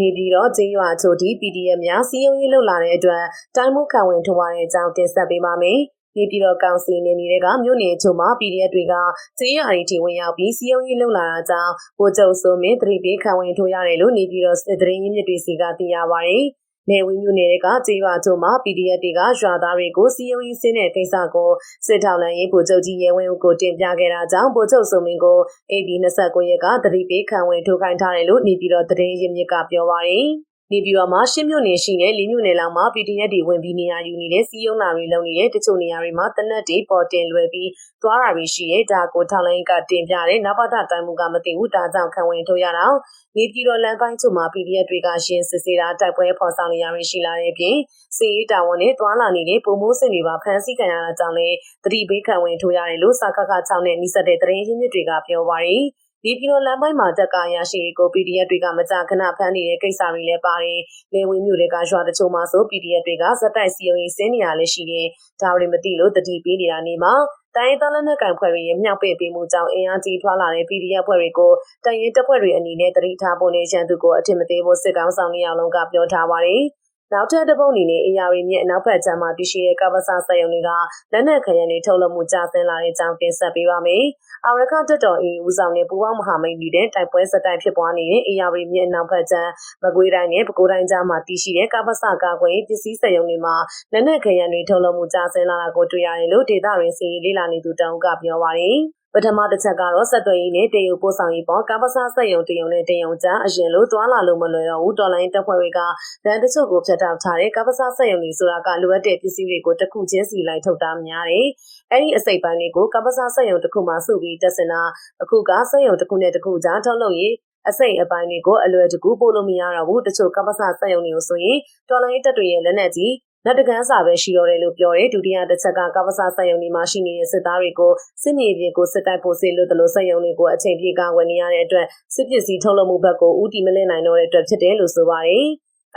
နေပြည်တော်ကျေးရွာချိုတီ PDF များစီယုံရေးလှုပ်လာတဲ့အတွက်တိုင်းမှုခံဝင်ထုတ်ရတဲ့အကြောင်းတင်ဆက်ပေးပါမယ်။နေပြည်တော်ကောင်စီနေနေတဲ့ကမြို့နယ်ချို့မှာ PDF တွေကကျေးရွာတွေထိဝင်ရောက်ပြီးစီယုံရေးလှုပ်လာတာကြောင့်ဗိုလ်ချုပ်စိုးမင်းတတိပေးခံဝင်ထုတ်ရတယ်လို့နေပြည်တော်စစ်တရင်ရင်းမြစ်တွေစီကသိရပါဗျ။ နေဝင်းမြို့နယ်ကကျေးရွာချို့မှာ PDF တွေကရွာသားတွေကိုစီယုံရေးစင်းတဲ့ကိစ္စကိုစစ်ထောက်လန်ရေးဗိုလ်ချုပ်ကြီးရဲဝင်းဦးကိုတင်ပြခဲ့တာကြောင့်ဗိုလ်ချုပ်စုံမင်းကို AB 29ရက်ကတတိပေးခံဝင်ထိုးခိုင်းထားတယ်လို့နေပြည်တော်သတင်းရင်းမြစ်ကပြောပါရယ် နေပြည်တော်မှာရှစ်မြို့နယ်ရှိတဲ့လေးမြို့နယ်လောက်မှာ PDF တွေဝင်ပြီးနေရာယူနေတဲ့စီးရုံးနာတွေလုံနေတဲ့တချို့နေရာတွေမှာတနက်တွေပေါ်တင်လွယ်ပြီးသွားတာတွေရှိရဲ့ဒါကိုထောက်လိုင်းကတင်ပြတဲ့နဘာဒတိုင်းမှုကမသိဘူးဒါကြောင့်ခံဝင်ထုတ်ရတာနေပြည်တော်လမ်းပိုင်းချို့မှာ PDF တွေကရှင်းစစ်ဆေးတာတိုက်ပွဲဖော်ဆောင်နေရတွေရှိလာတဲ့အပြင်စီရေးတာဝန်နဲ့သွားလာနေတဲ့ပုံမိုးစင်တွေပါဖမ်းဆီးခံရတာကြောင့်လည်းတတိပေးခံဝင်ထုတ်ရတယ်လို့စာခခ6နဲ့နှိစက်တဲ့သတင်းရင်းမြစ်တွေကပြောပါရယ် ဒီပြည်တော်လမ်းပိုင်းမှာတက်ကာရရှိကို PDF တွေကမကြာခဏဖမ်းနေတဲ့ကိစ္စတွေလည်းပါတယ်။လေဝင်းမျိုးတွေကရွာတချို့မှာဆို PDF တွေကဇက်တိုက်စီယုံရေးစင်းနေရလည်းရှိတယ်။ဒါတွေမသိလို့တတိပေးနေတာနေမှာတိုင်းသားလက်နက်ကိုင်ဖွဲ့တွေရဲ့မြောက်ပေပေးမှုကြောင့်အင်အားကြီးထွားလာတဲ့ PDF ဖွဲ့တွေကိုတရင်တပ်ဖွဲ့တွေအနေနဲ့တတိထားဖို့နဲ့ရန်သူကိုအထင်မသေးဖို့စစ်ကောင်ဆောင်နေအောင်လုံးကပြောထားပါတယ်။ နောက်ထပ်တစ်ပုတ်အနေနဲ့အေယာရီမြစ်အနောက်ဘက်ခြမ်းမှာတရှိတဲ့ကပ္ပစစက်ရုံတွေကလက်နက်ခရန်တွေထုတ်လုပ်မှုကျဆင်းလာတဲ့အကြောင်းတင်ဆက်ပေးပါမယ်။အာရခတက်တော်အေဦးဆောင်တဲ့ပူပေါင်းမဟာမိတ်နေတဲ့တိုက်ပွဲစတိုက်ဖြစ်ပွားနေတဲ့အေယာရီမြစ်အနောက်ဘက်ခြမ်းမကွေးတိုင်းနဲ့ပဲခူးတိုင်းကြားမှာတရှိတဲ့ကပ္ပစကာကွယ်ပစ္စည်းစက်ရုံတွေမှာလက်နက်ခရန်တွေထုတ်လုပ်မှုကျဆင်းလာတာကိုတွေ့ရတယ်လို့ဒေတာရင်းစီလေးလာနေသူတောင်ကပြောပါရယ်။ ပထမတစ်ချက်ကတော့ဆက်သွယ်ရေးနဲ့တရုတ်ပို့ဆောင်ရေးပေါ်ကပ္ပစစက်ရုံတရုံနဲ့တရုံကြားအရင်လိုတွာလာလို့မလွယ်တော့ဘူးတော်လိုင်းတပ်ဖွဲ့တွေကလမ်းတချို့ကိုဖျက်တောက်ထားတဲ့ကပ္ပစစက်ရုံတွေဆိုတာကလိုအပ်တဲ့ပစ္စည်းတွေကိုတစ်ခုချင်းစီလိုက်ထုတ်တာများတယ်။အဲ့ဒီအစိပ်ပိုင်းတွေကိုကပ္ပစစက်ရုံတစ်ခုမှစုပြီးတက်စင်တာအခုကစက်ရုံတစ်ခုနဲ့တစ်ခုကြားထုတ်လုပ်ရေးအစိတ်အပိုင်းတွေကိုအလွယ်တကူပို့လို့မရတော့ဘူးတချို့ကပ္ပစစက်ရုံတွေကိုဆိုရင်တော်လိုင်းတပ်တွေရဲ့လက်နက်ကြီး လက်တကန်းစာပဲရှိတော့တယ်လို့ပြောတယ်ဒုတိယတစ်ချက်ကကပ္ပစစက်ရုံဒီမှာရှိနေတဲ့စစ်သားတွေကိုစစ်မြေပြင်ကိုစစ်တိုက်ဖို့စေလို့တလို့စက်ရုံတွေကိုအချိန်ပြည့်ကာဝယ်နေရတဲ့အတွက်စစ်ပစ္စည်းထုတ်လုပ်မှုဘက်ကိုဦးတည်မလဲနိုင်တော့တဲ့အတွက်ဖြစ်တယ်လို့ဆိုပါတယ်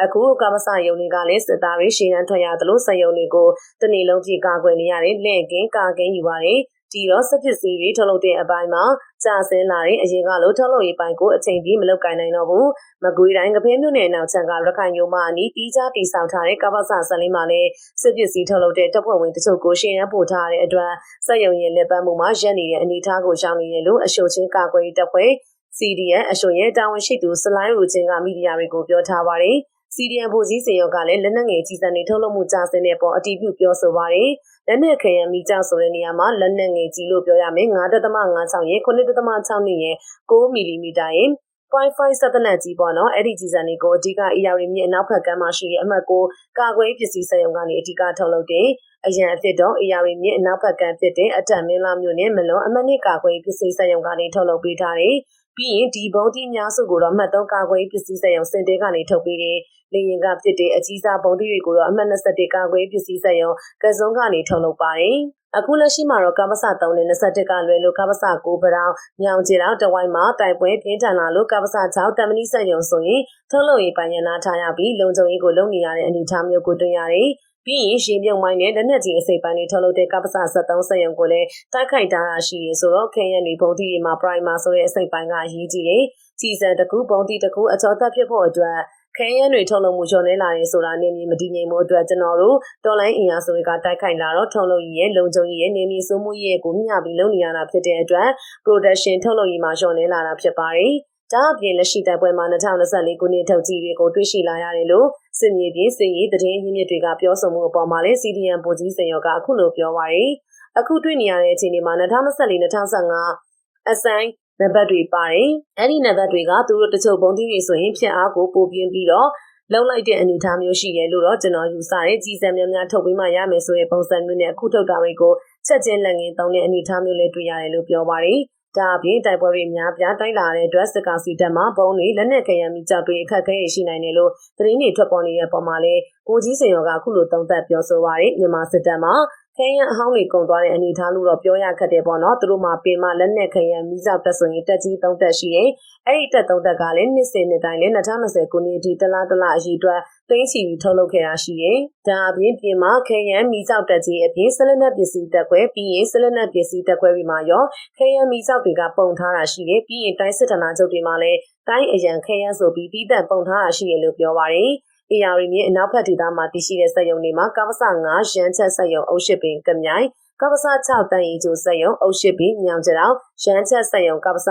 အခုကမ္ဘာစာယုံတွေကလည်းစစ်သားတွေရှေ့တန်းထွက်ရသလိုစက်ယုံတွေကိုတနေ့လုံးကြည့်ကာကွယ်နေရတယ်လင့်ကင်းကာကင်းယူပါတယ် ဒီတော့စက်ပစ္စည်းတွေထုတ်လုပ်တဲ့အပိုင်းမှာကြာဆင်းလာတဲ့အရင်ကလိုထုတ်လုပ်ရေးပိုင်းကိုအချိန်ပြည့်မလုပ်ကိုင်နိုင်တော့ဘူးမကွေးတိုင်းကဖဲမြို့နယ်နောက်ချက်ကရခိုင်ယုံမအနီးတီးခြားတည်ဆောက်ထားတဲ့ကပ္ပစဆလင်းမှာလည်းစက်ပစ္စည်းထုတ်လုပ်တဲ့တပ်ဖွဲ့ဝင်တချို့ကိုရှင်းရန်ပို့ထားတဲ့အတွက်စက်ယုံရင်လက်ပတ်မှုမှာရပ်နေတဲ့အနေအထားကိုရှောင်နေတယ်လို့အရှိုချင်းကာကွယ်တပ်ဖွဲ့ CDN အရှိုရဲ့တာဝန်ရှိသူစလိုင်းရူချင်းကမီဒီယာတွေကိုပြောထားပါတယ်။ CDN ဘူစည်းစေရောကလည်းလက်နက်ငယ်ကြီးစံတွေထုတ်လုပ်မှုကြဆင်းတဲ့ပေါ်အတီးပြုပြောဆိုပါတယ်။ လက်နက်ခရံမိကြဆိုတဲ့နေရာမှာလက်နက်ငယ်ကြီးလို့ပြောရမယ်9.56ရဲ့9.6နဲ့ရဲ့6မီလီမီတာရဲ့ Wi-Fi စက်တနက်ကြီးပေါ့နော်အဲ့ဒီကြီးစံတွေကိုအဓိက AR မြေအနောက်ဘက်ကမ်းမှာရှိတဲ့အမှတ်ကိုကာကွယ်ပစ္စည်းစက်ရုံကနေအဓိကထုတ်လုပ်တဲ့ အရန်အစ်စ်တော့ AR မြေအနောက်ဘက်ကမ်းဖြစ်တဲ့အတန်မင်းလာမြို့နယ်မလွန်အမှတ်နှစ်ကာကွယ်ပစ္စည်းစက်ရုံကနေထုတ်လုပ်ပေးထားတယ်ပြီးရင်ဒီဘုံတိအများစုကိုတော့အမှတ်3ကာကွယ်ပစ္စည်းစက်ရုံစင်တဲကနေထုတ်ပေးတယ်လေရင်ကဖြစ်တဲ့အကြီးစားဘုံတိတွေကိုတော့အမှတ်21ကာကွယ်ပစ္စည်းစက်ရုံကစုံကနေထုတ်လုပ်ပါတယ်အခုလက်ရှိမှာတော့ကမ္ဘာစ3နဲ့21ကလွယ်လို့ကမ္ဘာစ9ပရောင်ညောင်ကျတောင်တဝိုင်းမှာတိုက်ပွဲပြင်းထန်လာလို့ကမ္ဘာစ6တမနီစက်ရုံဆိုရင်ထုတ်လုပ်ရေးပိုင်းရနာထားရပြီးလုံခြုံရေးကိုလုပ်နေရတဲ့အနေအထားမျိုးကိုတွေ့ရတယ် ပြီးရင်ရေမြုံမိုင်းနဲ့လက်နက်ကြီးအစိပ်ပိုင်းတွေထုတ်လုပ်တဲ့ကပ္ပစ73စက်ရုံကိုလည်းတိုက်ခိုက်ထားတာရှိရဆိုတော့ခဲရန်တွေဘုံတီတွေမှာ primer ဆိုတဲ့အစိပ်ပိုင်းကအရေးကြီးတယ်။ကြီးစံတကူဘုံတီတကူအချောသက်ဖြစ်ဖို့အတွက်ခဲရန်တွေထုတ်လုပ်မှုလျော့နေလာတယ်ဆိုတာနေမြေမတည်ငြိမ်မှုအတွက်ကျွန်တော်တို့တော်လိုင်းအင်အားစုတွေကတိုက်ခိုက်လာတော့ထုတ်လုပ်ရေးရဲ့လုံခြုံရေးရဲ့နေမြေစိုးမှုရေးကိုမျှပြီးလုပ်နေရတာဖြစ်တဲ့အတွက် production ထုတ်လုပ်ရေးမှာလျော့နေလာတာဖြစ်ပါတယ်။ ဒါအပြင်လက်ရှိတိုက်ပွဲမှာ2024ခုနှစ်ထုတ်ကြီးတွေကိုတွေ့ရှိလာရတယ်လို့စစ်မြေပြင်စစ်ရေးသတင်းရင်းမြစ်တွေကပြောဆိုမှုအပေါ်မှာလည်း CDN ပိုကြီးစင်ရောကအခုလိုပြောပါရယ်အခုတွေ့နေရတဲ့အခြေအနေမှာ2024-2025အဆိုင်နံပါတ်တွေပါတယ်အဲ့ဒီနံပါတ်တွေကသူတို့တချို့ပုံသီးတွေဆိုရင်ဖြတ်အားကိုပိုပြင်းပြီးတော့လုံလိုက်တဲ့အနေအထားမျိုးရှိတယ်လို့တော့ကျွန်တော်ယူဆတယ်ကြီးစံများများထုတ်ပေးမှရမယ်ဆိုတဲ့ပုံစံမျိုးနဲ့အခုထုတ်တာတွေကိုချက်ချင်းလက်ငင်းတောင်းတဲ့အနေအထားမျိုးလေးတွေ့ရတယ်လို့ပြောပါတယ် ဒါအပြင်တိုက်ပွဲတွေများပြားတိုက်လာတဲ့အတွက်စစ်ကောင်စီတပ်မှဘုံတွေလက်နက်ကရံမိကြောက်တွေအခက်အခဲရှိနိုင်တယ်လို့သတင်းတွေထွက်ပေါ်နေတဲ့ပုံမှာလဲကိုကြီးစင်ရောကအခုလိုသုံးသပ်ပြောဆိုပါရယ်မြန်မာစစ်တပ်မှ ခရမ်းအဟောင်းတွေကုန်သွားတဲ့အနေအထားလို့တော့ပြောရခက်တယ်ပေါ့နော်သူတို့မှပင်မလက်နက်ခရမ်းမိစောက်တက်ဆိုရင်တက်ကြီးသုံးတက်ရှိတယ်အဲ့ဒီတက်သုံးတက်ကလည်းနှစ်စဉ်နှစ်တိုင်းလည်း2020ခုနှစ်ဒီတလားတလားအကြီးအတွက်သိန်းချီပြီးထုတ်လုပ်ခဲ့တာရှိတယ်ဒါအပြင်ပြင်မခရမ်းမိစောက်တက်ကြီးအပြင်ဆလနက်ပစ္စည်းတက်ခွဲပြီးရင်ဆလနက်ပစ္စည်းတက်ခွဲပြီးမှရောခရမ်းမိစောက်တွေကပုံထားတာရှိတယ်ပြီးရင်တိုင်းစစ်ဌာနချုပ်တွေမှာလည်းတိုင်းအရန်ခဲရန်ဆိုပြီးပြီးသက်ပုံထားတာရှိတယ်လို့ပြောပါတယ်။ AR မြင်းအနောက်ဘက်ဒေသမှာတည်ရှိတဲ့စက်ရုံတွေမှာကပ္ပစ9ရန်ချက်စက်ရုံအုပ်ရှိပင်ကမြိုင်ကပ္ပစ6တန်ရီကျိုစက်ရုံအုပ်ရှိပင်မြောင်ကျတောင်ရန်ချက်စက်ရုံကပ္ပစ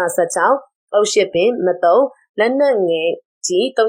16အုပ်ရှိပင်မတုံလက်နက်ငယ်ကြီး3.5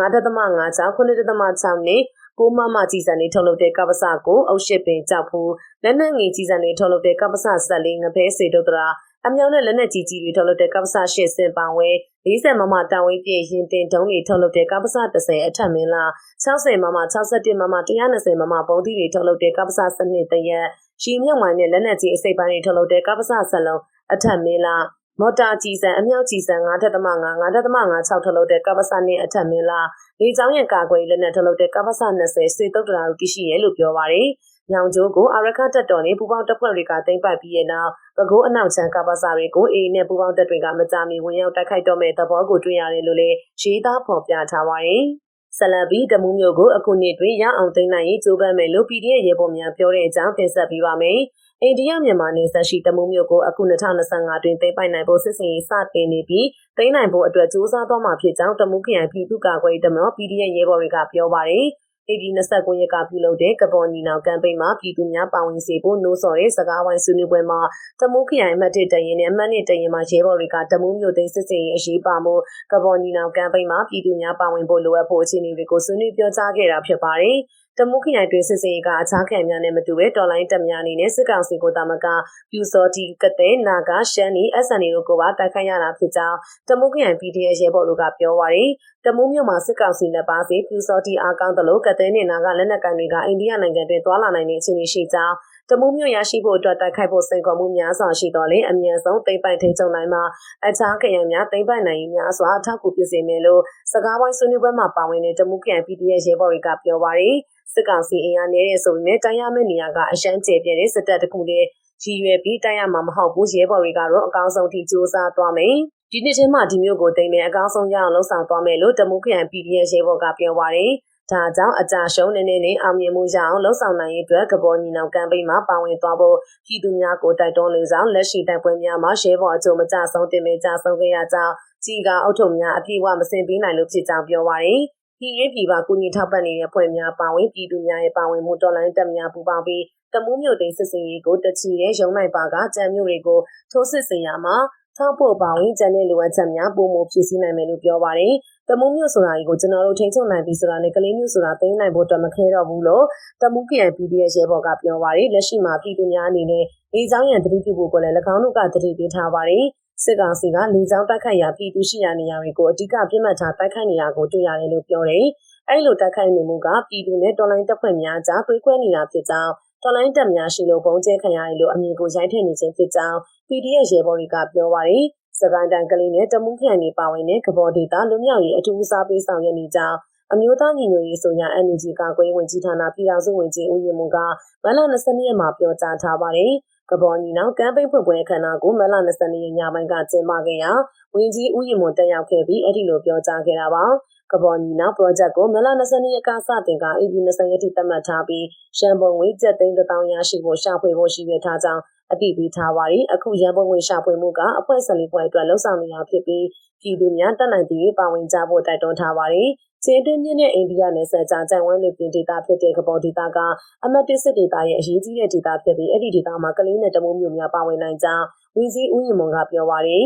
5.56 9.6နဲ့ကိုမမကြီးစံနေထုတ်လုပ်တဲ့ကပ္ပစကိုအုပ်ရှိပင်ကြောက်ဖူးလက်နက်ငယ်ကြီးစံနေထုတ်လုပ်တဲ့ကပ္ပစဆက်လေးငဖဲစေတို့တရာအမြောင်နဲ့လက်နက်ကြီးကြီးတွေထုတ်လုပ်တဲ့ကပ္ပစရှစ်စင်ပန်ဝဲ 40မမတာဝေးပြည့်ရင်တင်တုံးတွေထုတ်လုပ်တဲ့ကပ္ပစ30အထက်မင်းလား60မမ61မမ120မမပုံသီးတွေထုတ်လုပ်တဲ့ကပ္ပစစနစ်တရက်ရီမြုံမိုင်းနဲ့လက်နက်ကြီးအစိပ်ပိုင်းတွေထုတ်လုပ်တဲ့ကပ္ပစဆက်လုံးအထက်မင်းလားမော်တာကြီးစံအမြောက်ကြီးစံ9.5 9.56ထုတ်လုပ်တဲ့ကပ္ပစနဲ့အထက်မင်းလားလေကြောင်းရန်ကာကွယ်လက်နက်ထုတ်လုပ်တဲ့ကပ္ပစ20စေတုတ်တရာကိုတရှိရဲလို့ပြောပါရယ်။ ညောင်ကျိုးကိုအာရခတက်တော်နဲ့ပူပေါင်းတပ်ဖွဲ့တွေကတင်ပိုက်ပြီးတဲ့နောက်ပဲခူးအနောက်ချမ်းကပ္ပစတွေကိုအေးနဲ့ပူပေါင်းတပ်တွေကမကြမီဝင်ရောက်တိုက်ခိုက်တော့မဲ့သဘောကိုတွေ့ရတယ်လို့လည်းရေးသားဖော်ပြထားပါရယ်။ဆလဘီတမှုမျိုးကိုအခုနှစ်တွင်ရအောင်သိမ်းနိုင်ရေးကြိုးပမ်းမယ်လို့ PDF ရေပေါ်များပြောတဲ့အကြောင်းတင်ဆက်ပေးပါမယ်။အိန္ဒိယမြန်မာနယ်စပ်ရှိတမုံမြို့ကိုအခု2025တွင်သိမ်းပိုက်နိုင်ဖို့စစ်စင်ရေးစတင်နေပြီးသိမ်းနိုင်ဖို့အတွက်စူးစမ်းသွားမှာဖြစ်ကြောင်းတမုခရိုင်ပြည်သူ့ကာကွယ်ရေးတမတော် PDF ရဲဘော်တွေကပြောပါတယ်။ AB 29ရက်ကပြုလုပ်တဲ့ကပေါ်ညီနောင်ကမ်ပိန်းမှာပြည်သူများပါဝင်စေဖို့နှိုးဆော်တဲ့စကားဝိုင်းဆွေးနွေးပွဲမှာတမူးခရိုင်အမှတ်1တရင်နဲ့အမှတ်2တရင်မှာရဲဘော်တွေကတမူးမြို့သိမ်းစစ်စင်ရေးအရေးပါမှုကပေါ်ညီနောင်ကမ်ပိန်းမှာပြည်သူများပါဝင်ဖို့လိုအပ်ဖို့အခြေအနေတွေကိုဆွေးနွေးပြောကြားခဲ့တာဖြစ်ပါတယ်။တမုခရိုင်တွင်စစ်စင်ရေးကအခြားခံများနဲ့မတူဘဲတော်လိုင်းတပ်များအနေနဲ့စစ်ကောင်စီကိုတာမကပြူစောတီကတဲ့နာဂရှမ်းနီ SNA တို့ကိုပါတိုက်ခိုက်ရတာဖြစ်ကြောင်းတမုခရိုင် PDF ရဲဘော်တို့ကပြောပါရယ် တမုမြို့မှာစစ်ကောင်စီနဲ့ပါစီပြူစောတီအားကောင်းသလိုကတဲ့နဲ့နာဂလက်နက်ကန်တွေကအိန္ဒိယနိုင်ငံတွင်သွာလာနိုင်တဲ့အခြေအနေရှိကြောင်းတမုမြို့ရရှိဖို့အတွက်တိုက်ခိုက်ဖို့စိန်ခေါ်မှုများစွာရှိတော်လေအမြန်ဆုံးတိမ့်ပိုင်ထိန်ချုံနိုင်မှာအခြားခရိုင်များတိမ့်ပိုင်နိုင်ရေးများစွာအထောက်အကူပြုစေမယ်လို့စကားဝိုင်းဆွေးနွေးပွဲမှာပါဝင်တဲ့တမုခရိုင် PDF ရဲဘော်တွေကပြောပါရယ်စစ်ကောင်စီအင်အားနည်းတဲ့ဆိုပေမဲ့တိုင်းရမယ့်နေရာကအရှမ်းကျပြတဲ့စစ်တပ်တခုနဲ့ရည်ရွယ်ပြီးတိုင်းရမှာမဟုတ်ဘူးရဲဘော်တွေကတော့အကောင်းဆုံးထိစူးစမ်းသွားမယ် ဒီနှစ်ချင်းမှဒီမျိုးကိုတိမ်မယ်အကောင်းဆုံးရအောင်လှုပ်ဆောင်သွားမယ်လို့တမုခရိုင် PDF ရဲဘော်ကပြောပါတယ်ဒါကြောင့်အကြရှုံးနေနေနဲ့အောင်မြင်မှုရအောင်လှုပ်ဆောင်နိုင်ရေးအတွက်ကပေါ်ညီနောင်ကမ်ပိန်းမှာပါဝင်သွားဖို့ပြည်သူများကိုတိုက်တွန်းလေဆောင်လက်ရှိတိုက်ပွဲများမှာရဲဘော်အကျိုးမကျဆုံးတင်မဲ့ကြဆုံးခဲ့ရကြောင်းကြီးကအုပ်ထုံများအပြည့်အဝမစင်ပေးနိုင်လို့ဖြစ်ကြောင်းပြောပါရယ်ပြည်ရင်းပြည်ပကူညီထောက်ပံ့နေတဲ့ဖွဲ့များပါဝင်ပြည်သူများရဲ့ပါဝင်မှုတော်လှန်တပ်များပူးပေါင်းပြီးတမူးမြို့သိမ်းစစ်စင်ရေးကိုတချီတဲ့ရုံနိုင်ပါကကြံမြို့တွေကိုထိုးစစ်ဆင်ရမှာ ထောက်ဖို့ပါဝင်ကျန်တဲ့လိုအပ်ချက်များပုံမှုဖြစ်စည်းနိုင်မယ်လို့ပြောပါတယ်။တမူးမြို့ဆိုတာကြီးကိုကျွန်တော်တို့ထိန်းချုပ်နိုင်ပြီဆိုတာနဲ့ကလေးမျိုးဆိုတာသိမ်းနိုင်ဖို့အတွက်မခဲတော့ဘူးလို့တမူး KNPDS ရဲဘော်ကပြောပါတယ်။လက်ရှိမှာပြည်သူများအနေနဲ့အေးချောင်းရန်တတိပြုဖို့ကိုလည်း၎င်းတို့ကတတိပေးထားပါတယ်။စစ်ကောင်စီကလေကြောင်းတိုက်ခိုက်ရာပြည်သူရှိရာနေရာတွေကိုအဓိကပြစ်မှတ်ထားတိုက်ခိုက်နေတာကိုတွေ့ရတယ်လို့ပြောတယ်။အဲ့လိုတိုက်ခိုက်နေမှုကပြည်သူနဲ့တော်လိုင်းတပ်ဖွဲ့များကြားတွေးခွဲနေတာဖြစ်ကြောင်းတော်လိုင်းတပ်များရှိလို့ပုံကျဲခံရတယ်လို့အမည်ကိုရိုက်ထည့်နေခြင်းဖြစ်ကြောင်း PDF ရဲဘော်တွေကပြောပါရယ်စကိုင်းတိုင်းကလေးနဲ့တမုခရိုင်တွေပါဝင်တဲ့ကဘော်ဒေတာလူမျိုးရေးအထူးအစားပေးဆောင်ရွက်နေကြောင်းအမျိုးသားညီညွတ်ရေးဆိုညာ NUG ကကွေးဝင်ကြီးဌာနပြည်ထောင်စုဝင်ကြီးဦးရင်မူကမလ22ရက်မှာပြောကြားထားပါတယ်။ကဘော်ညီနောင်ကမ်ပိန်းဖွင့်ပွဲအခမ်းအနားကိုမလ22ရက်ညပိုင်းကကျင်းပခဲ့ရာဝင်ကြီးဦးရင်မွန်တက်ရောက်ခဲ့ပြီးအဲ့ဒီလိုပြောကြားခဲ့တာပါ။ကဘော်ညီနောင် project ကိုမလ22ရက်ကစတင်က AB 20ရက်ထိသတ်မှတ်ထားပြီးရှမ်းပုံငွေကျပ်သိန်း1000ရရှိဖို့ရှာဖွေဖို့ရှိရထားကြောင်း အတည်ပြုထားပါရီအခုရန်ပုံငွေရှာဖွေမှုကအဖွဲ့ဆက်လေးပွဲအတွက်လှုံ့ဆော်နေတာဖြစ်ပြီးပြည်သူများတက်နိုင်သူတွေပါဝင်ကြဖို့တိုက်တွန်းထားပါရီချင်းတွင်းမြင့်တဲ့အိန္ဒိယနယ်စပ်ကြားကြိုင်ဝမ်းလူပြင်ဒေတာဖြစ်တဲ့ကပေါ်ဒေတာကအမတ်တစ်စစ်ဒေတာရဲ့အရေးကြီးတဲ့ဒေတာဖြစ်ပြီးအဲ့ဒီဒေတာမှာကလေးနဲ့တမိုးမျိုးများပါဝင်နိုင်ကြောင်းဝင်းစည်းဦးရင်မွန်ကပြောပါရီ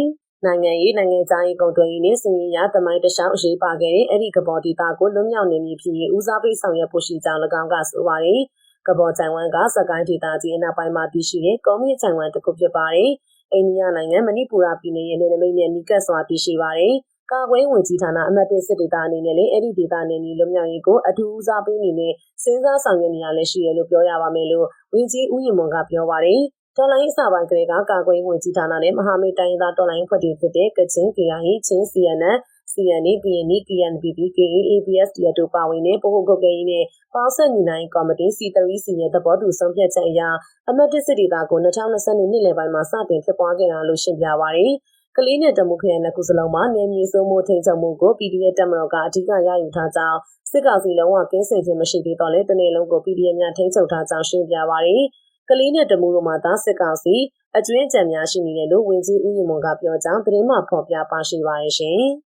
နိုင်ငံရေးနိုင်ငံသားရေးကုန်သွယ်ရေးနဲ့စင်ရေးရသမိုင်းတခြားအရေးပါခဲ့တဲ့အဲ့ဒီကပေါ်ဒေတာကိုလွတ်မြောက်နေမည်ဖြစ်ရေးဦးစားပေးဆောင်ရွက်ဖို့ရှိကြောင်း၎င်းကဆိုပါရီ ကဘော်ချိုင်ဝမ်ကစကိုင်းဒေသကြီးအနောက်ပိုင်းမှာတည်ရှိတဲ့ကုန်းမြင့်ချိုင်ဝမ်တစ်ခုဖြစ်ပါတယ်။အိန္ဒိယနိုင်ငံမဏိပူရပြည်နယ်ရဲ့နယ်နိမိတ်နဲ့နီးကပ်စွာတည်ရှိပါတယ်။ကာကွယ်ဝင်ကြီးဌာနအမတ်တစ်စစ်ဒေသအနေနဲ့လည်းအဲ့ဒီဒေသနယ်မြေလွတ်မြောက်ရေးကိုအထူးဦးစားပေးနေနဲ့စဉ်းစားဆောင်ရွက်နေရလဲရှိရလို့ပြောရပါမယ်လို့ဝင်ကြီးဦးရင်မွန်ကပြောပါတယ်။တော်လိုင်းစာပိုင်းကလေးကကာကွယ်ဝင်ကြီးဌာနနဲ့မဟာမိတ်တိုင်းသားတော်လိုင်းဖွဲ့တည်ဖြစ်တဲ့ကချင် KIA ချင်း CNN CNA, PNA, KNPP, KA, ABS တို့ပါဝင်တဲ့ဗဟိုကုတ်ကဲရေးနဲ့ပေါင်းဆက်ညီနိုင်ကော်မတီ C3C ရဲ့သဘောတူဆုံးဖြတ်ချက်အရအမတ်တစ်စစ်ဒေသကို2020နှစ်လယ်ပိုင်းမှာစတင်ဖြစ်ပွားခဲ့တာလို့ရှင်းပြပါရယ်ကလေးနဲ့တမုခရိုင်နှစ်ခုစလုံးမှာနေမြေစိုးမိုးထိန်ချုပ်မှုကို PDF တက်မတော်ကအဓိကရယူထားကြောင်းစစ်ကောင်စီလုံးဝကင်းစင်ခြင်းမရှိသေးတော့လဲတနေ့လုံးကို PDF များထိန်ချုပ်ထားကြောင်းရှင်းပြပါရယ်ကလေးနဲ့တမူတို့မှာသာစစ်ကောင်စီအကျွင်းကြံများရှိနေတယ်လို့ဝင်ကြီးဦးရင်မွန်ကပြောကြောင်းသတင်းမှဖော်ပြပါရှိပါရဲ့ရှင်။